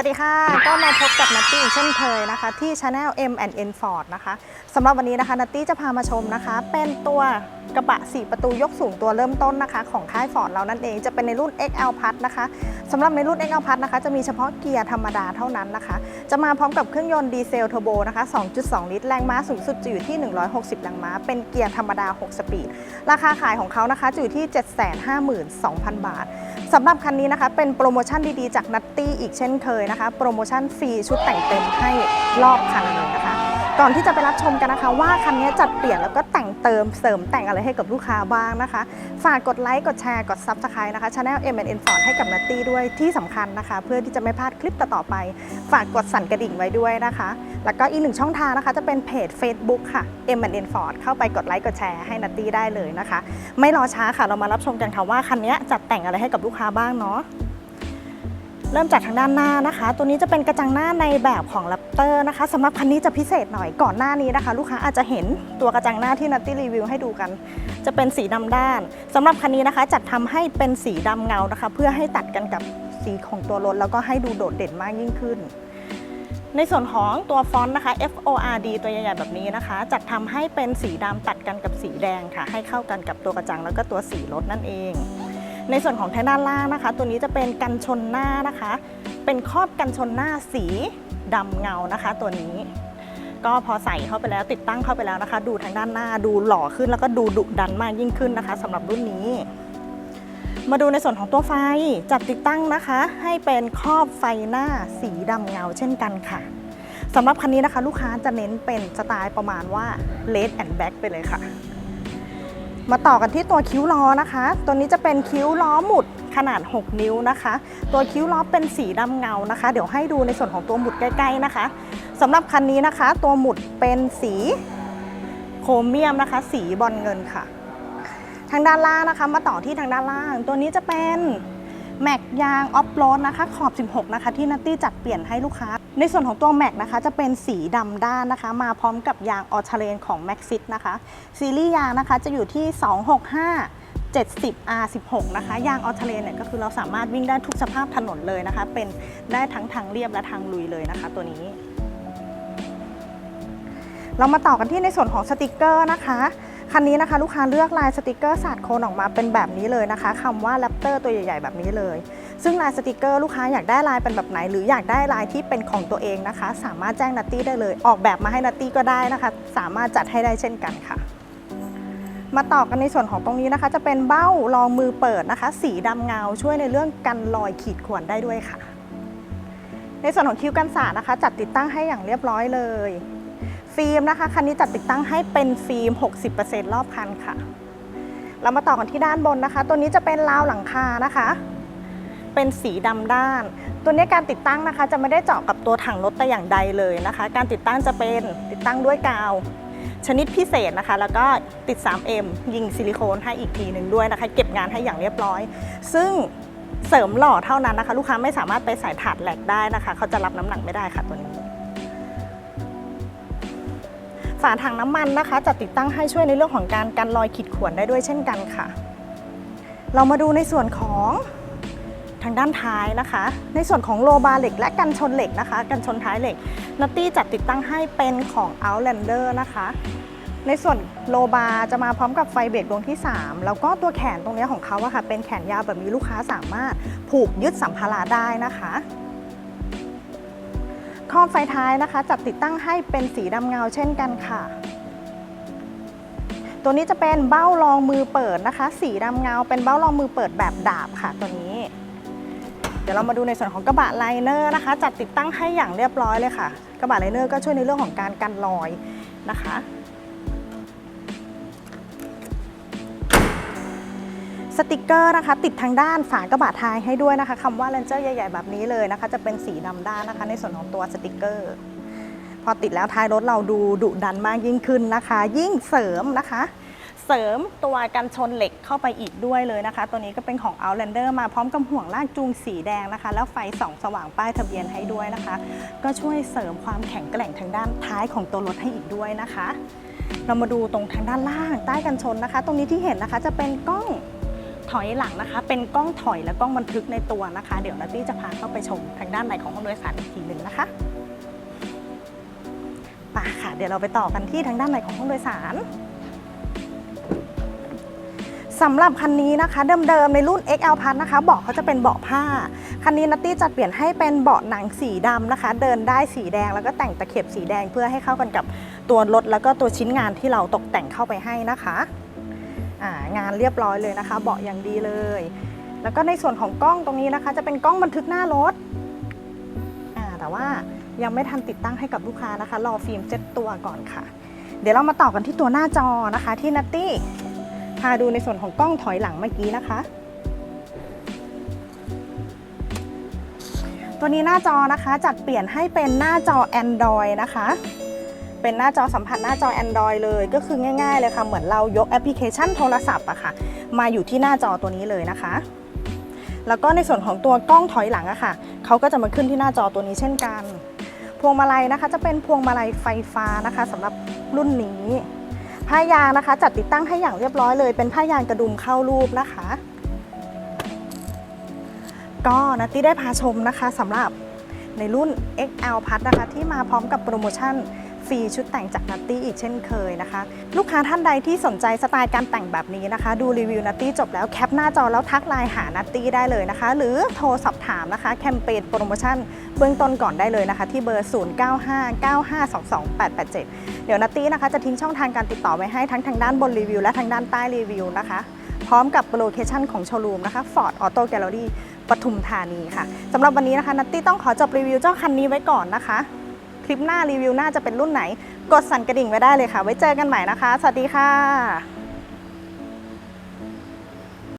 วัสดีค่ะ ก็มาพบกับนัตตี้เช่นเคยนะคะ ที่ Channel M&N Ford นะคะสำหรับวันนี้นะคะนัตตี้จะพามาชมนะคะ เป็นตัวกระบะ 4 ประตูยกสูงตัวเริ่มต้นนะคะ ของค่าย Ford เรานั่นเองจะเป็นในรุ่น XL Plus นะคะสำหรับในรุ่น XL Plus นะคะจะมีเฉพาะเกียร์ธรรมดาเท่านั้นนะคะ จะมาพร้อมกับเครื่องยนต์ดีเซลเทอร์โบนะคะ 2.2 ลิตร แรงม้าสูงสุดจะอยู่ที่ 160 แรงม้า เป็นเกียร์ธรรมดา 6 สปีด ราคาขายของเขานะคะจะอยู่ที่ 752,000 บาท สำหรับคันนี้นะคะ เป็นโปรโมชั่นดีๆ จากนัตตี้อีกเช่นเคยนะคะ โปรโมชั่นฟรีชุดแต่งเต็มให้รอบคันเลยนะคะ ก่อนที่จะไปรับชมกันนะคะ ว่าคันนี้จัดเปลี่ยนแล้วก็แต่งเติมเสริมแต่งอะไรให้กับลูกค้าบ้างนะคะ ฝากกดไลค์กดแชร์กด Subscribe นะคะ Channel M&N สอนให้กับนัตตี้ด้วยที่สำคัญนะคะ เพื่อที่จะไม่พลาดคลิปต่อๆไป ฝากกดสั่นกระดิ่งไว้ด้วยนะคะ แล้วก็อีกหนึ่งช่องทางนะคะ จะเป็นเพจ Facebook ค่ะ M&N Ford เข้าไปกดไลค์กดแชร์ให้นัตตี้ได้เลยนะคะ ไม่รอช้าค่ะเรามารับชมกันค่ะว่าคันนี้จัดแต่งอะไรให้กับลูกค้าบ้างเนาะเริ่มจากทางด้านหน้านะคะ ตัวนี้จะเป็นกระจังหน้าในแบบของ Raptor นะคะสำหรับคันนี้จะพิเศษหน่อยก่อนหน้านี้นะคะ ลูกค้าอาจจะเห็นตัวกระจังหน้าที่นัตตี้รีวิวให้ดูกัน จะเป็นสีดำด้านสำหรับคันนี้นะคะ จัดทำให้เป็นสีดำเงานะคะ เพื่อให้ตัดกันกับสีของตัวรถแล้วก็ให้ดูโดดเด่นมากยิ่งขึ้น ในส่วนของตัวฟอนต์นะคะ F O R D ตัวใหญ่ๆแบบนี้นะคะ จัดทำให้เป็นสีดำตัดกันกับสีแดงค่ะ ให้เข้ากันกับตัวกระจังแล้วก็ตัวสีรถนั่นเอง ในส่วนของทางด้านล่างนะคะ ตัวนี้จะเป็นกันชนหน้านะคะ เป็นครอบกันชนหน้าสีดำเงานะคะ ตัวนี้ ก็พอใส่เข้าไปแล้วติดตั้งเข้าไปแล้วนะคะ ดูทางด้านหน้าดูหล่อขึ้นแล้วก็ดูดุดันมากยิ่งขึ้นนะคะสำหรับรุ่นนี้ มาดูในส่วนของตัวไฟจัดติดตั้งนะคะ ให้เป็นครอบไฟหน้าสีดำเงาเช่นกันค่ะสำหรับคันนี้นะคะ ลูกค้าจะเน้นเป็นสไตล์ประมาณว่า red and black ไปเลยค่ะ มาต่อกันที่ตัวคิ้วล้อนะคะ ตัวนี้จะเป็นคิ้วล้อหมุดขนาด 6 นิ้วนะคะ ตัวคิ้วล้อเป็นสีดำเงานะคะ เดี๋ยวให้ดูในส่วนของตัวหมุดใกล้ๆนะคะสำหรับคันนี้นะคะ ตัวหมุดเป็นสีโครเมียมนะคะ สีบอลเงินค่ะ ทางด้านล่างนะคะ มาต่อที่ทางด้านล่าง ตัวนี้จะเป็นแม็กยางออฟโรดนะคะ ขอบ 16 นะคะ ที่นัตตี้จัดเปลี่ยนให้ลูกค้า ในส่วนของตัวแม็กนะคะ จะเป็นสีดำด้านนะคะ มาพร้อมกับยางออเทเรนของ m a x ซินะคะ ซีรีส์ยางนะคะจะอยู่ที่ 265 70 R16 นะคะ ยางออเทเรนเนี่ยก็คือเราสามารถวิ่งได้ทุกสภาพถนนเลยนะคะ เป็นได้ทั้งทางเรียบและทางลุยเลยนะคะ ตัวนี้ เรามาต่อกันที่ในส่วนของสติกเกอร์นะคะ คันนี้นะคะลูกค้าเลือกลายสติกเกอร์ศาสตร์โคนออกมาเป็นแบบนี้เลยนะคะคำว่าแรปเตอร์ตัวใหญ่ๆ แบบนี้เลย ซึ่งลายสติกเกอร์ลูกค้าอยากได้ลายเป็นแบบไหน หรืออยากได้ลายที่เป็นของตัวเองนะคะ สามารถแจ้งนัตตี้ได้เลย ออกแบบมาให้นัตตี้ก็ได้นะคะ สามารถจัดให้ได้เช่นกันค่ะ มาต่อกันในส่วนของตรงนี้นะคะ จะเป็นเบ้ารองมือเปิดนะคะ สีดำเงาช่วยในเรื่องกันรอยขีดข่วนได้ด้วยค่ะ ในส่วนของคิ้วกันสาดนะคะ จัดติดตั้งให้อย่างเรียบร้อยเลย ฟิล์มนะคะ คันนี้จัดติดตั้งให้เป็นฟิล์ม 60%รอบคันค่ะ เรามาต่อกันที่ด้านบนนะคะ ตัวนี้จะเป็นราวหลังคานะคะ เป็นสีดำด้าน ตัวนี้การติดตั้งนะคะ จะไม่ได้เจาะกับตัวถังรถแต่อย่างใดเลยนะคะ การติดตั้งจะเป็นติดตั้งด้วยกาว ชนิดพิเศษนะคะ แล้วก็ติด 3M ยิงซิลิโคนให้อีกทีหนึ่งด้วยนะคะ เก็บงานให้อย่างเรียบร้อย ซึ่งเสริมหล่อเท่านั้นนะคะ ลูกค้าไม่สามารถไปใส่ถาดแหลกได้นะคะ เขาจะรับน้ำหนักไม่ได้ค่ะตัวนี้ ฝาถังน้ำมันนะคะจะติดตั้งให้ช่วยในเรื่องของการกันรอยขีดข่วนได้ด้วยเช่นกันค่ะ เรามาดูในส่วนของทางด้านท้ายนะคะ ในส่วนของโลบาร์เหล็ก และกันชนเหล็กนะคะ กันชนท้ายเหล็กนัตตี้จัดติดตั้งให้เป็นของ Outlander นะคะ ในส่วนโลบาร์จะมาพร้อมกับไฟเบรกดวงที่ 3 แล้วก็ตัวแขนตรงนี้ของเขาอะค่ะ เป็นแขนยาวแบบนี้ลูกค้าสามารถผูกยึดสัมภาระได้นะคะ ครอบไฟท้ายนะคะ จัดติดตั้งให้เป็นสีดำเงาเช่นกันค่ะ ตัวนี้จะเป็นเบ้ารองมือเปิดนะคะ สีดำเงาเป็นเบ้ารองมือเปิดแบบดาบค่ะตัวนี้ เดี๋ยวเรามาดูในส่วนของกระบะไลเนอร์นะคะ จัดติดตั้งให้อย่างเรียบร้อยเลยค่ะ กระบะไลเนอร์ก็ช่วยในเรื่องของการกันรอยนะคะ สติกเกอร์นะคะ ติดทางด้านฝากระบะท้ายให้ด้วยนะคะคำว่าเลนเจอร์ใหญ่ๆแบบนี้เลยนะคะ จะเป็นสีดำด้านนะคะ ในส่วนของตัวสติกเกอร์ พอติดแล้วท้ายรถเราดูดุดันมากยิ่งขึ้นนะคะ ยิ่งเสริมนะคะ เสริมตัวกันชนเหล็กเข้าไปอีกด้วยเลยนะคะ ตัวนี้ก็เป็นของ Outlander มาพร้อมกับห่วงลากจูงสีแดงนะคะ แล้วไฟส่องสว่างป้ายทะเบียนให้ด้วยนะคะ ก็ช่วยเสริมความแข็งแกร่งทางด้านท้ายของตัวรถให้อีกด้วยนะคะ เรามาดูตรงทางด้านล่างใต้กันชนนะคะ ตรงนี้ที่เห็นนะคะจะเป็นกล้อง ถอยหลังนะคะ เป็นกล้องถอยและกล้องบันทึกในตัวนะคะ เดี๋ยวนัตตี้จะพาเข้าไปชมทางด้านในของห้องโดยสารอีกทีหนึ่งนะคะไปค่ะ เดี๋ยวเราไปต่อกันที่ทางด้านในของห้องโดยสารสำหรับคันนี้นะคะเดิมๆในรุ่น XL Plus นะคะเบาะเขาจะเป็นเบาะผ้า คันนี้นัตตี้จัดเปลี่ยนให้เป็นเบาะหนังสีดำนะคะ เดินได้สีแดงแล้วก็แต่งตะเข็บสีแดงเพื่อให้เข้ากันกับตัวรถแล้วก็ตัวชิ้นงานที่เราตกแต่งเข้าไปให้นะคะ งานเรียบร้อยเลยนะคะ เบาะอย่างดีเลย แล้วก็ในส่วนของกล้องตรงนี้นะคะ จะเป็นกล้องบันทึกหน้ารถ แต่ว่ายังไม่ทันติดตั้งให้กับลูกค้านะคะ รอฟิล์มเจ็ตตัวก่อนค่ะ เดี๋ยวเรามาต่อกันที่ตัวหน้าจอนะคะที่นัตตี้พาดูในส่วนของกล้องถอยหลังเมื่อกี้นะคะ ตัวนี้หน้าจอนะคะจัดเปลี่ยนให้เป็นหน้าจอ Android นะคะ เป็นหน้าจอสัมผัสหน้าจอ Android เลย ก็คือง่าย ๆ เลยค่ะ เหมือนเรายกแอปพลิเคชันโทรศัพท์อะค่ะ มาอยู่ที่หน้าจอตัวนี้เลยนะคะ แล้วก็ในส่วนของตัวกล้องถอยหลังอะค่ะเขาก็จะมาขึ้นที่หน้าจอตัวนี้เช่นกัน พวงมาลัยนะคะจะเป็นพวงมาลัยไฟฟ้านะคะสำหรับรุ่นนี้ ผ้ายางนะคะ จัดติดตั้งให้อย่างเรียบร้อยเลย เป็นผ้ายางกระดุมเข้ารูปนะคะ ก็นัตตี้ได้พาชมนะคะสำหรับในรุ่น XL พัดนะคะที่มาพร้อมกับโปรโมชั่น ฟรีชุดแต่งจากนัตตี้อีกเช่นเคยนะคะ ลูกค้าท่านใดที่สนใจสไตล์การแต่งแบบนี้นะคะ ดูรีวิวนัตตี้จบแล้วแคปหน้าจอแล้วทักไลน์หานัตตี้ได้เลยนะคะ หรือโทรสอบถามนะคะแคมเปญโปรโมชั่นเบื้องต้นก่อนได้เลยนะคะ ที่เบอร์ 0959522887 เดี๋ยวนัตตี้นะคะจะทิ้งช่องทางการติดต่อไว้ให้ทั้งทางด้านบนรีวิวและทางด้านใต้รีวิวนะคะพร้อมกับโลเคชั่นของโชว์รูมนะคะ Ford Auto Gallery ปทุมธานีค่ะสำหรับวันนี้นะคะ นัตตี้ต้องขอจบรีวิวเจ้าคันนี้ไว้ก่อนนะคะ ลิปหน้ารีวิวหน้าจะเป็นรุ่นไหน กดสั่นกระดิ่งไว้ได้เลยค่ะ ไว้เจอกันใหม่นะคะ สวัสดีค่ะ